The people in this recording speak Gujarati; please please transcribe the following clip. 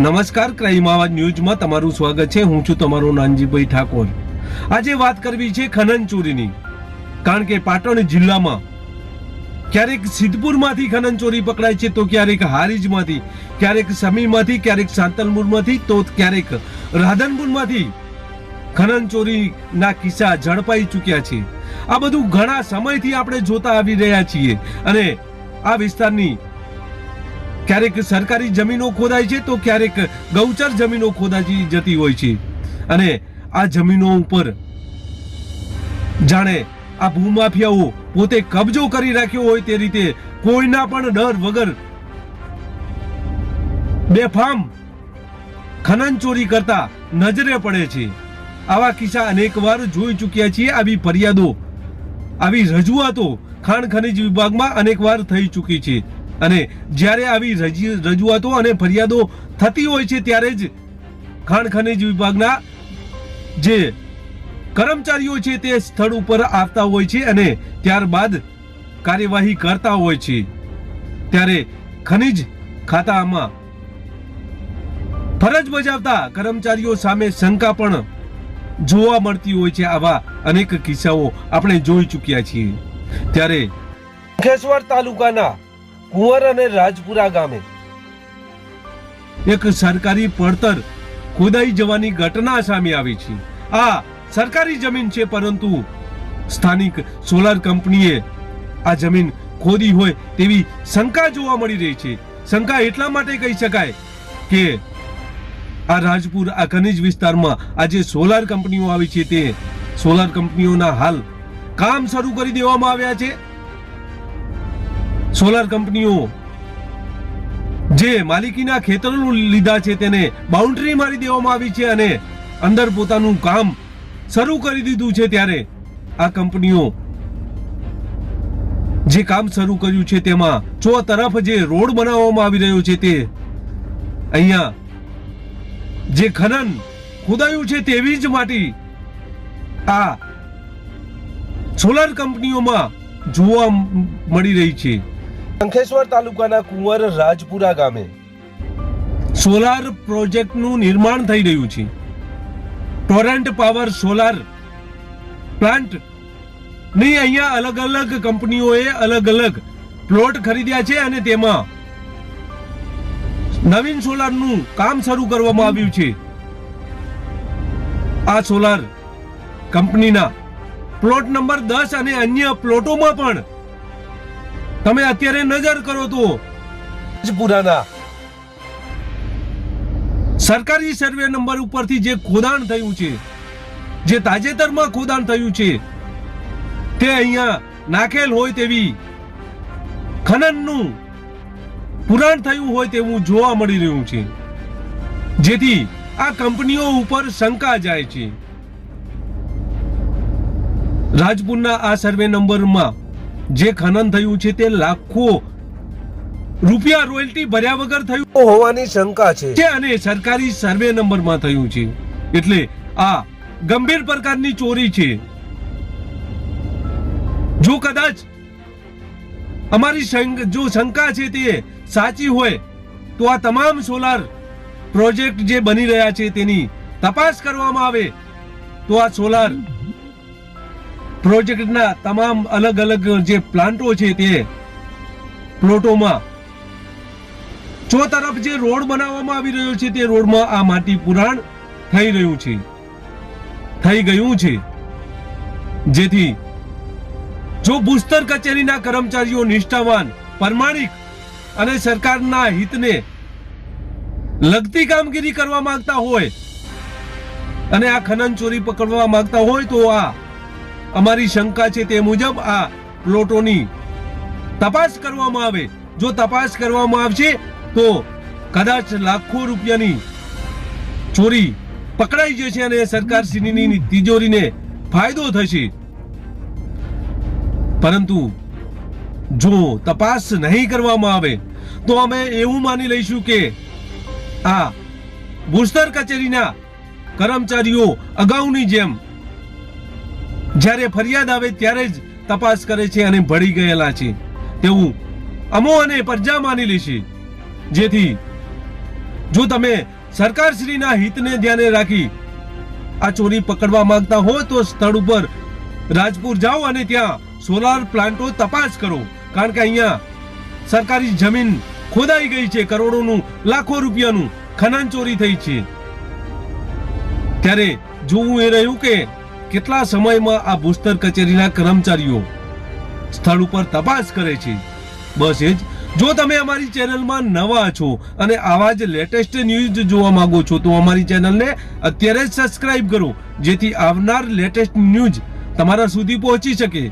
નમસ્કાર, ક્રાઇમ આવાજ ન્યૂઝમાં તમારું સ્વાગત છે. હું છું તમારો નાનજીભાઈ ઠાકોર. આજે વાત કરવી છે ખનન ચોરીની. કારણ કે પાટણ જિલ્લામાં ક્યારેક સિદ્ધપુરમાંથી ખનન ચોરી પકડાય છે, તો ક્યારેક હારીજમાંથી, ક્યારેક સમીમાંથી, ક્યારેક સાંતલપુરમાંથી તો ક્યારેક રાધનપુરમાંથી ખનન ચોરીના કિસ્સા ઝડપાઈ ચૂક્યા છે. આ બધું ઘણા સમયથી આપણે જોતા આવી રહ્યા છીએ અને આ વિસ્તારની ક્યારેક સરકારી જમીનો ખોદાય છે તો ક્યારેક ગૌચર જમીનો ખોદાઈ જતી હોય છે. અને આ જમીનો ઉપર જાણે આ ભૂમાફિયાઓ પોતે કબજો કરી રાખ્યો હોય તે રીતે કોઈના પણ ડર વગર બેફામ ખનન ચોરી કરતા નજરે પડે છે. આવા કિસ્સા અનેકવાર જોઈ ચૂક્યા છીએ. આવી ફરિયાદો, આવી રજૂઆતો ખાણ ખનીજ વિભાગમાં અનેકવાર થઈ ચૂકી છે. અને જ્યારે આવી રજી- રજૂઆતો અને ફરિયાદો થતી હોય છે ત્યારે જ ખાણ ખનીજ વિભાગના જે કર્મચારીઓ છે તે સ્થળ ઉપર આવતા હોય છે અને ત્યારબાદ કાર્યવાહી કરતા હોય છે. ત્યારે ખનીજ ખાતામાં ફરજ બજાવતા કર્મચારીઓ સામે શંકા પણ જોવા મળતી હોય છે આવા અનેક કિસ્સાઓ આપણે જોઈ ચૂક્યા છીએ. ત્યારે અંકલેશ્વર તાલુકાના કુંવર અને રાજપુરા ગામે. એક સરકારી પડતર ખોદાઈ જવાની ઘટના સામે આવી છે. આ સરકારી જમીન છે, પરંતુ સ્થાનિક સોલાર કંપનીએ આ જમીન ખોદી હોય તેવી શંકા જોવા મળી રહી છે. શંકા એટલા માટે કહી શકાય કે આ રાજપુર, આ ખનિજ વિસ્તારમાં આ જે સોલાર કંપનીઓ આવી છે. તે સોલાર કંપનીઓના હાલ કામ શરૂ કરી દેવામાં આવ્યા છે. સોલાર કંપનીઓ જે માલિકીના ખેતરો લીધા છે તેને બાઉન્ડ્રી મારી દેવામાં આવી છે અને અંદર પોતાનું કામ શરૂ કરી દીધું છે ત્યારે આ કંપનીઓ જે કામ શરૂ કર્યું છે તેમાં ચો તરફ જે રોડ બનાવવામાં આવી રહ્યો છે તે અહીંયા જે ખનન ખોદાયું છે તેવી જ માટી આ સોલાર કંપનીઓમાં જોવા મળી રહી છે. અંકલેશ્વર તાલુકાના કુંવર રાજપુરા ગામે. સોલાર પ્રોજેક્ટનું નિર્માણ થઈ રહ્યું છે. ટોરેન્ટ પાવર સોલાર પ્લાન્ટની અહીંયા અલગ અલગ કંપનીઓએ અલગ અલગ પ્લોટ ખરીદ્યા છે અને તેમાં નવીન સોલારનું કામ શરૂ કરવામાં આવ્યું છે. આ સોલાર કંપનીના પ્લોટ નંબર દસ અને અન્ય પ્લોટોમાં પણ તમે અત્યારે નજર કરો તો. પુરાના સરકારી સર્વે નંબર ઉપરથી જે ખોદાણ થયું છે જે તાજેતરમાં ખોદાણ થયું છે તે અહીંયા નાખેલ હોય તેવી ખનનનું પુરાણ થયું હોય તેવું જોવા મળી રહ્યું છે. જેથી આ કંપનીઓ ઉપર શંકા જાય છે. રાજપુરના આ સર્વે નંબરમાં જે ખનન થયું છે તે લાખો રૂપિયા રોયલ્ટી ભર્યા વગર થયું હોવાની શંકા છે. અને સરકારી સર્વે નંબરમાં થયું છે. એટલે આ ગંભીર પ્રકારની ચોરી છે. જો કદાચ અમારી જો શંકા છે તે સાચી હોય તો આ તમામ સોલાર પ્રોજેક્ટ જે બની રહ્યા છે તેની તપાસ કરવામાં આવે તો આ સોલાર પ્રોજેક્ટના તમામ અલગ અલગ જે પ્લાન્ટો છે તે પ્લોટોમાં. ચો તરફ જે રોડ બનાવવામાં આવી રહ્યો છે તે રોડમાં આ માટી પુરાણ થઈ રહ્યું છે. થઈ ગયું છે. જેથી જો ભૂસ્તર કચેરીના કર્મચારીઓ નિષ્ઠાવાન, પ્રમાણિક અને સરકારના હિતને લગતી કામગીરી કરવા માંગતા હોય અને આ ખનન ચોરી પકડવા માંગતા હોય તો આ અમારી શંકા છે તે મુજબ આ પ્લોટોની તપાસ કરવામાં આવે. જો તપાસ કરવામાં આવશે, તો કદાચ લાખો રૂપિયાની ચોરી પકડાઈ જશે અને સરકાર શ્રીની તિજોરીને ફાયદો થશે. પરંતુ જો તપાસ નહીં કરવામાં આવે, તો અમે એવું માની લઈશું કે આ ભૂસ્તર કચેરીના કર્મચારીઓ અગાઉની જેમ જ્યારે ફરિયાદ આવે ત્યારે જ તપાસ કરે છે અને ભળી ગયેલા છે. તેવું અમો અને પરજા માની લેશે જેથી જો તમે સરકારશ્રીના હિતને ધ્યાને રાખી આ ચોરી પકડવા માંગતા હો, તો સ્થળ ઉપર રાજપુર જાઓ અને ત્યાં સોલાર પ્લાન્ટો તપાસ કરો. કારણ કે અહીંયા સરકારી જમીન ખોદાઈ ગઈ છે. કરોડોનું, લાખો રૂપિયાનું ખનન ચોરી થઈ છે. ત્યારે જોવું એ રહ્યું કે કેટલા સમયમાં આ ભૂસ્તર કચેરીના કર્મચારીઓ સ્થળ ઉપર તપાસ કરે છે? બસ એ જ. જો તમે અમારી ચેનલમાં નવા છો અને આવા જ લેટેસ્ટ ન્યૂઝ જોવા માંગો છો, તો અમારી ચેનલને અત્યારે જ સબસ્ક્રાઇબ કરો, જેથી આવનાર લેટેસ્ટ ન્યૂઝ તમારા સુધી પહોંચી શકે.